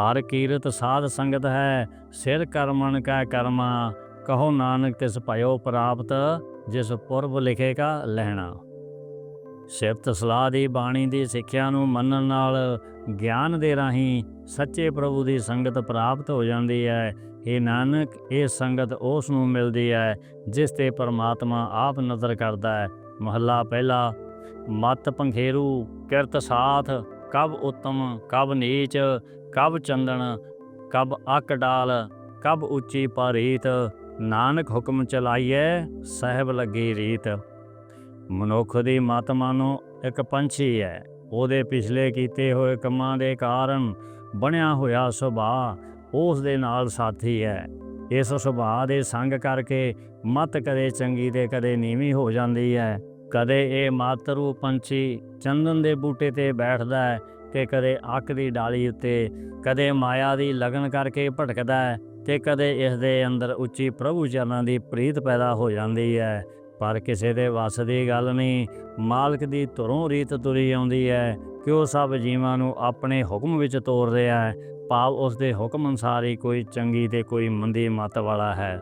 ਹਰ ਕੀਰਤ ਸਾਧ ਸੰਗਤ ਹੈ, ਸਿਰ ਕਰਮਨ ਕੈ ਕਰਮਾ, ਕਹੋ ਨਾਨਕ ਤਿਸ ਭਇਓ ਪ੍ਰਾਪਤ, ਜਿਸ ਪੁਰਬ ਲਿਖੇਗਾ ਲੈਣਾ। ਸਿਫਤ ਸਲਾਹ ਦੀ ਬਾਣੀ ਦੀ ਸਿੱਖਿਆ ਨੂੰ ਮੰਨਣ ਨਾਲ ਗਿਆਨ ਦੇ ਰਾਹੀਂ ਸੱਚੇ ਪ੍ਰਭੂ ਦੀ ਸੰਗਤ ਪ੍ਰਾਪਤ ਹੋ ਜਾਂਦੀ ਹੈ। ਇਹ ਨਾਨਕ, ਇਹ ਸੰਗਤ ਉਸ ਨੂੰ ਮਿਲਦੀ ਹੈ, ਜਿਸ ਤੇ ਪਰਮਾਤਮਾ ਆਪ ਨਜ਼ਰ ਕਰਦਾ ਹੈ। ਮਹੱਲਾ ਪਹਿਲਾ ਮਤ ਪੰਖੇਰੂ ਕਿਰਤ ਸਾਥ, ਕਬ ਉਤਮ, ਕਬ ਨੀਚ, ਕਬ ਚੰਦਨ, ਕਬ ਅਕ ਡਾਲ, ਕਬ ਉੱਚੀ ਪਰੀਤ, ਨਾਨਕ ਹੁਕਮ ਚਲਾਈਐ, ਸਹਿਬ ਲੱਗੀ ਰੀਤ। ਮਨੁੱਖ ਦੀ ਮਾਤਮਾ ਨੂੰ ਇੱਕ ਪੰਛੀ ਹੈ ਉਹਦੇ ਪਿਛਲੇ ਕੀਤੇ ਹੋਏ ਕੰਮਾਂ ਦੇ ਕਾਰਨ ਬਣਿਆ ਹੋਇਆ ਸੁਭਾਅ ਉਸ ਦੇ ਨਾਲ ਸਾਥੀ ਹੈ ਇਸ ਸੁਭਾਅ ਦੇ ਸੰਗ ਕਰਕੇ ਮਤ ਕਦੇ ਚੰਗੀ ਤੇ ਕਦੇ ਨੀਵੀਂ ਹੋ ਜਾਂਦੀ ਹੈ ਕਦੇ ਇਹ ਮਾਤਰੂ ਪੰਛੀ ਚੰਦਨ ਦੇ ਬੂਟੇ ਤੇ ਬੈਠਦਾ ਹੈ ਤੇ ਕਦੇ ਅੱਕ ਦੀ ਡਾਲੀ ਉੱਤੇ, ਕਦੇ ਮਾਇਆ ਦੀ ਲਗਨ ਕਰਕੇ ਭਟਕਦਾ ਹੈ ਤੇ ਕਦੇ ਇਸ ਦੇ ਅੰਦਰ ਉੱਚੀ ਪ੍ਰਭੂ ਚਰਨਾਂ ਦੀ ਪ੍ਰੀਤ ਪੈਦਾ ਹੋ ਜਾਂਦੀ ਹੈ। ਪਰ ਕਿਸੇ ਦੇ ਵੱਸ ਦੀ ਗੱਲ ਨਹੀਂ, ਮਾਲਕ ਦੀ ਧੁਰੋਂ ਰੀਤ ਤੁਰੀ ਆਉਂਦੀ ਹੈ ਕਿ ਉਹ ਸਭ ਜੀਵਾਂ ਨੂੰ ਆਪਣੇ ਹੁਕਮ ਵਿੱਚ ਤੋਰ ਰਿਹਾ ਹੈ। ਭਾਵ ਉਸ ਦੇ ਹੁਕਮ ਅਨੁਸਾਰ ਹੀ ਕੋਈ ਚੰਗੀ ਤੇ ਕੋਈ ਮੰਦੀ ਮਤ ਵਾਲਾ ਹੈ।